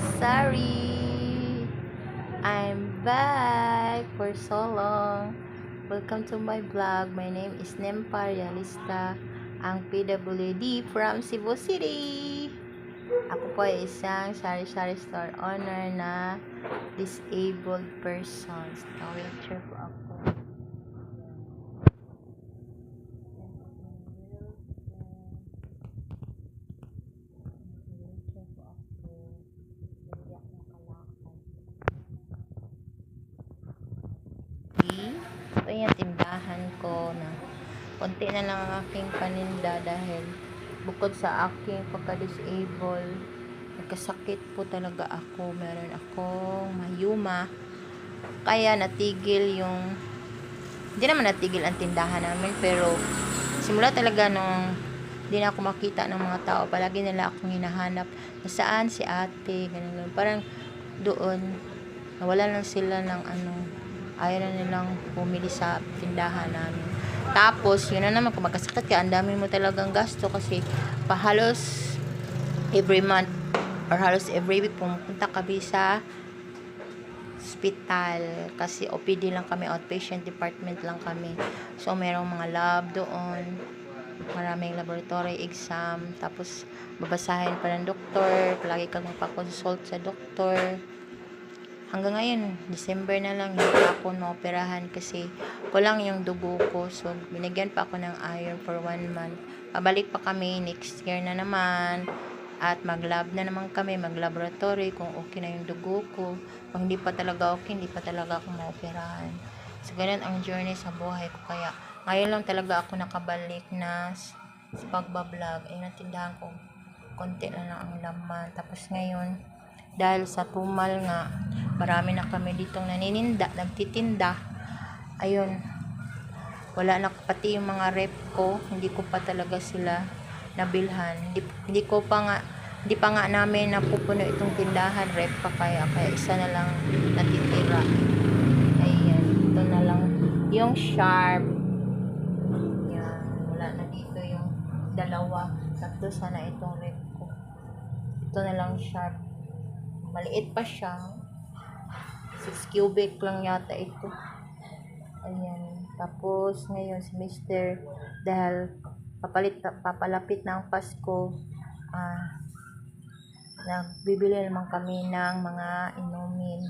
Kasari! I'm back for so long. Welcome to my vlog. My name is Nempa Realista, ang PWD from Cebu City. Ako po ay isang sari-sari store owner na disabled persons. Na-wheelchair po ako. Wheelchair po ako. Hindi ako makalakad. Okay. Ito yung tindahan ko na konti na lang ang aking paninda dahil bukod sa aking pagka-disable, nagkasakit po talaga ako. Meron akong mayuma. Kaya natigil yung hindi naman natigil ang tindahan namin pero simula talaga nung hindi na ako makita ng mga tao palagi nila akong hinahanap nasaan si ate ganun, ganun. parang doon nawala lang sila ng ano ayaw na nilang bumili sa tindahan namin tapos yun na naman kung magkasakit ka ang dami mo talagang gasto kasi pahalos every month or halos every week pumupunta kami sa hospital kasi OPD lang kami outpatient department lang kami. So merong mga lab doon maraming laboratory exam. Tapos babasahin pa ng doktor palagi kang magpa-consult sa doktor hanggang ngayon December na lang hindi ako maoperahan kasi kulang yung dugo ko so binigyan pa ako ng iron for one month pabalik pa kami next year na naman at mag-lab na naman kami, mag-laboratory kung okay na yung dugo ko. Kung hindi pa talaga okay, hindi pa talaga ako maoperahan. So, ganun ang journey sa buhay ko. Kaya, ngayon lang talaga ako nakabalik na sa pagbablog. Ay, natindahan ko, konti na lang ang laman. Tapos ngayon, dahil sa tumal nga, marami na kami ditong nanininda, nagtitinda. Ayun, wala na pati yung mga rep ko, hindi ko pa talaga sila nabilhan. Hindi, hindi ko pa nga hindi pa nga namin napupuno itong tindahan rep pa kaya kaya isa na lang natitira. Ayan, ito na lang yung sharp. Yan, wala na dito yung dalawa. Tatlo sana itong rep ko. Ito na lang sharp. Maliit pa siya. 6 cubic lang yata ito. Ayan. Tapos, ngayon, si Mr. Dahil papalit, papalapit na ang Pasko, ah, nagbibili naman kami ng mga inumin.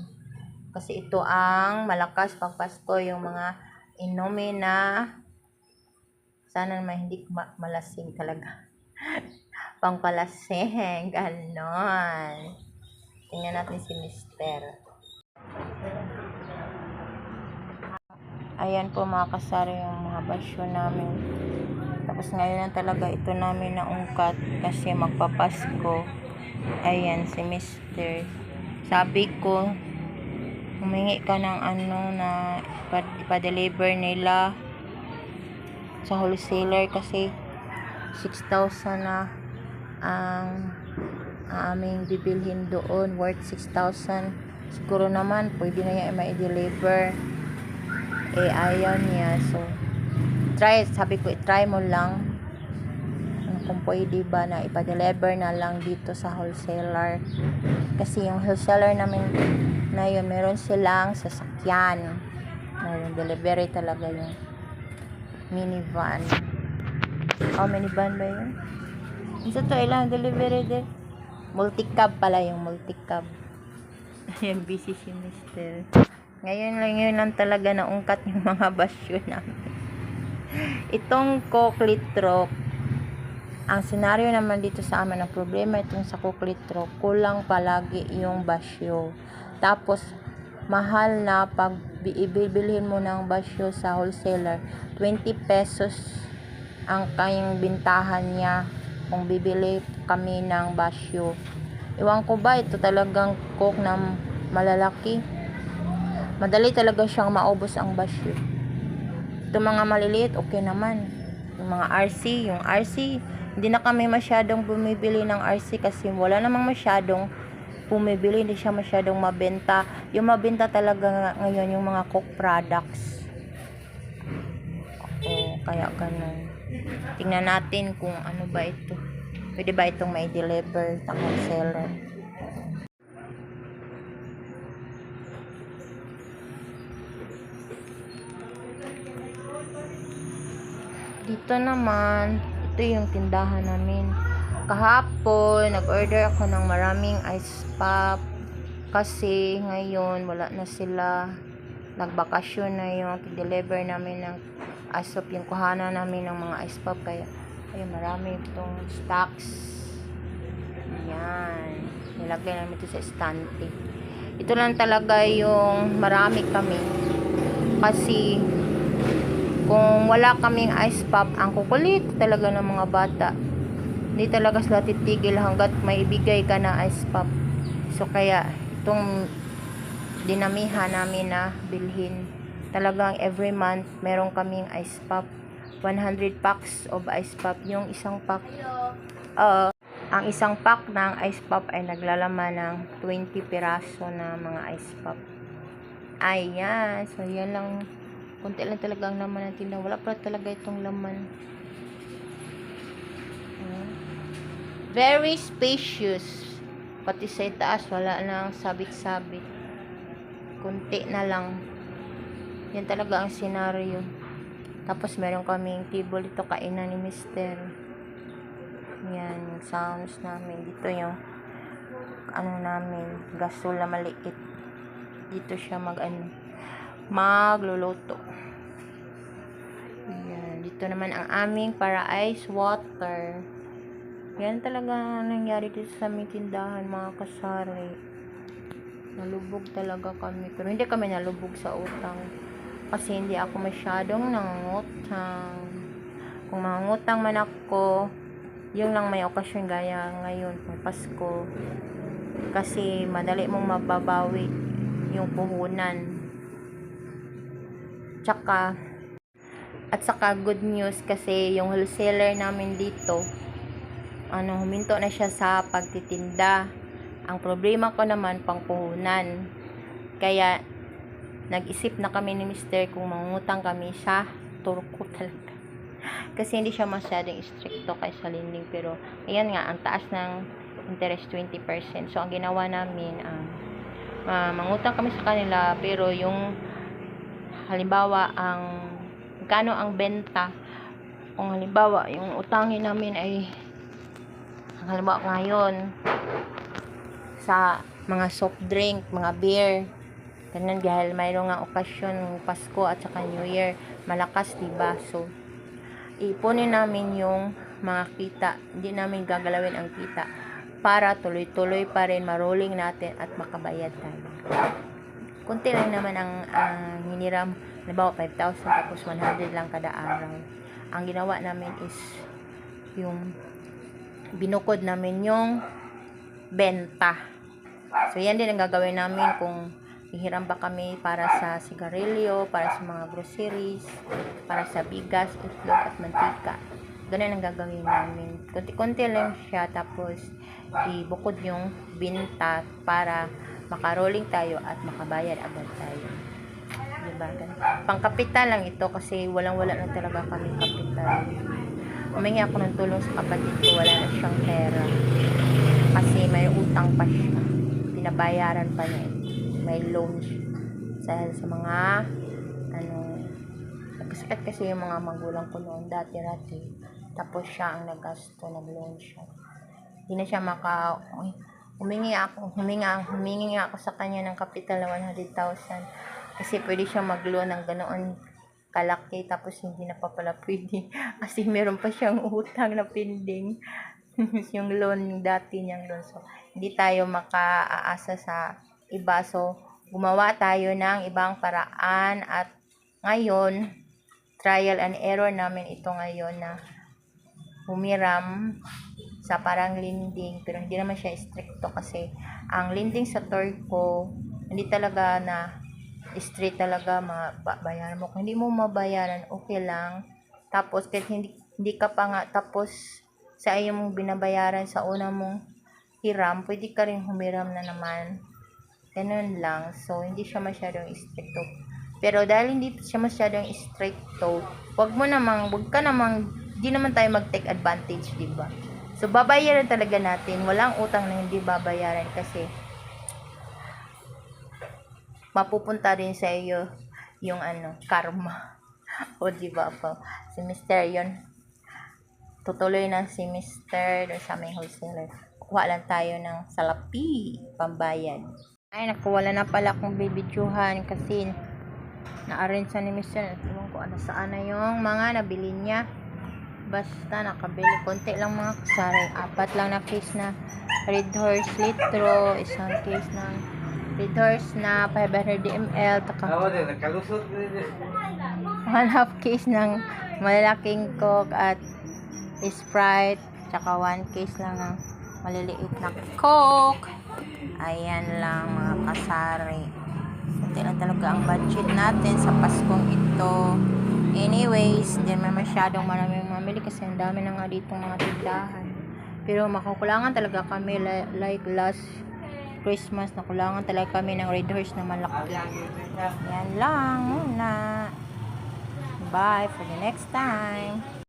Kasi ito ang malakas pag Pasko, yung mga inumin na sana naman hindi ma- malasing talaga. Pangpalasing, ganon. Tingnan natin si Mister. Ayan po mga kasari yung mga basyo namin. Tapos ngayon na talaga ito namin naungkat kasi magpapasko. Ayan si Mr. Sabi ko, humingi ka ng ano na ipa- ipa-deliver nila sa wholesaler kasi 6,000 na ang aming bibilhin doon worth 6,000 siguro naman pwede na yan ma-deliver eh ayaw niya. So try sabi ko try mo lang. Ano kung pwede ba na ipa-deliver na lang dito sa wholesaler. Kasi yung wholesaler namin na yun meron silang sasakyan. Yung delivery talaga yung minivan. Oh minivan ba yun? isa to ilang delivery din multicab pala yung multicab Ayan, busy si mister. Ngayon lang yun lang talaga naungkat yung mga basyo namin. Itong koklitrok, ang senaryo naman dito sa amin, ang problema itong sa koklitrok, kulang palagi yung basyo. Tapos, mahal na pag bi- ibibilhin mo ng basyo sa wholesaler, 20 pesos ang kayang bintahan niya kung bibili kami ng basyo. Iwan ko ba, ito talagang coke na malalaki. Madali talaga siyang maubos ang basyo. Ito mga maliliit, okay naman. Yung mga RC, yung RC, hindi na kami masyadong bumibili ng RC kasi wala namang masyadong bumibili, hindi siya masyadong mabenta. Yung mabenta talaga nga- ngayon yung mga coke products. Oo, kaya ganun. Tingnan natin kung ano ba ito. Pwede ba itong may deliver sa wholesaler? Dito naman, ito yung tindahan namin. Kahapon, nag-order ako ng maraming ice pop kasi ngayon wala na sila. Nagbakasyon na yung deliver namin ng pop. Yung kuhana namin ng mga ice pop. Kaya, ay marami itong stocks. Yan. Nilagay namin ito sa estante. Ito lang talaga yung marami kami. Kasi, kung wala kaming ice pop, ang kukulit talaga ng mga bata. Hindi talaga sila titigil hanggat may ibigay ka na ice pop. So, kaya, itong dinamihan namin na bilhin. Talagang every month, meron kaming ice pop. 100 packs of ice pop. Yung isang pack, uh, ang isang pack ng ice pop ay naglalaman ng 20 piraso na mga ice pop. Ayan. So, yan lang. Kunti lang talaga ang laman ng tindahan. Wala pa talaga itong laman. Very spacious. Pati sa itaas, wala nang sabit-sabit. Kunti na lang. Yan talaga ang senaryo. Tapos meron kaming table dito kainan ni Mister. Yan, yung sounds namin. Dito yung ano namin, gasol na maliit. Dito siya mag ano, magluluto. Yan, dito naman ang aming para ice water. Yan talaga ang nangyari dito sa aming tindahan, mga kasari. Nalubog talaga kami. Pero hindi kami nalubog sa utang. Kasi hindi ako masyadong nangungutang. Kung mangungutang man ako, yun lang may okasyon gaya ngayon, pang Pasko. Kasi madali mong mababawi yung puhunan. Tsaka, at saka good news kasi yung wholesaler namin dito, ano, huminto na siya sa pagtitinda. Ang problema ko naman, pang puhunan. Kaya, nag-isip na kami ni Mister kung mangutang kami sa turko talaga. Kasi hindi siya masyadong stricto kay sa lending. Pero, ayan nga, ang taas ng interest 20%. So, ang ginawa namin, ah, ah, mangutang kami sa kanila, pero yung, halimbawa, ang, kano ang benta, kung halimbawa, yung utangin namin ay, halimbawa ngayon, sa mga soft drink, mga beer, ganun dahil mayroong nga okasyon Pasko at saka New Year. Malakas diba so ipunin namin yung mga kita. Hindi namin gagalawin ang kita para tuloy-tuloy pa rin marolling natin at makabayad tayo. Kunti lang naman ang, ang hiniram halimbawa 5,000 tapos 100 lang kada araw. Ang ginawa namin is yung binukod namin yung benta so yan din ang gagawin namin kung hihiram ba kami para sa sigarilyo, para sa mga groceries, para sa bigas, itlog at mantika. Ganun ang gagawin namin. Kunti-kunti lang siya tapos ibukod yung binta para makarolling tayo at makabayad agad tayo. Diba? Pangkapital lang ito kasi walang-wala na talaga kami kapital. Humingi ako ng tulong sa kapatid ko, wala na siyang pera. Utang pa siya. Pinabayaran pa niya ito may loans sa, sa mga ano nagkasakit kasi yung mga magulang ko noon dati-dati tapos siya ang naggasto nag-loan siya. Hindi na siya maka uy, humingi ako humingi, humingi ako sa kanya ng kapital na 100,000 kasi pwede siya mag-loan ng ganoon kalaki tapos hindi na pa pala pwede. Kasi meron pa siyang utang na pending yung loan dati niyang loan. So hindi tayo makaaasa sa iba. So, gumawa tayo ng ibang paraan. At ngayon, trial and error namin ito ngayon na humiram sa parang lending pero hindi naman siya stricto kasi ang lending sa Torco hindi talaga na straight talaga mabayaran mo. Kung hindi mo mabayaran okay lang. Tapos kahit hindi, hindi ka pa nga tapos sa iyong binabayaran sa una mong hiram pwede ka rin humiram na naman Ganun lang. So, hindi siya masyadong stricto. Pero dahil hindi siya masyadong stricto, wag mo namang, wag ka namang, di naman tayo mag-take advantage, di ba? So, babayaran talaga natin. Walang utang na hindi babayaran kasi mapupunta rin sa iyo yung ano, karma. o di ba po? Si Mr. yon tutuloy na si Mr. doon sa may wholesaler. Kuha lang tayo ng salapi, pambayad. Ay, naku, wala na pala akong bibidyohan kasi na-arrange na ni Mr. Ewan ko ano saan na yung mga nabili niya. Basta nakabili. Konti lang mga kasari. Apat lang na case na Red Horse Litro. Isang case ng Red Horse na 500 ml. Taka one half case ng malalaking coke at Sprite. Tsaka one case lang ng maliliit na coke. Ayan lang mga kasari. Kunti lang talaga ang budget natin sa Paskong ito. Anyways, hindi naman masyadong maraming mamili kasi ang dami na nga dito mga tindahan. Pero makukulangan talaga kami li- like last Christmas, nakulangan talaga kami ng Red Horse na malaki. Yan lang muna. Bye for the next time.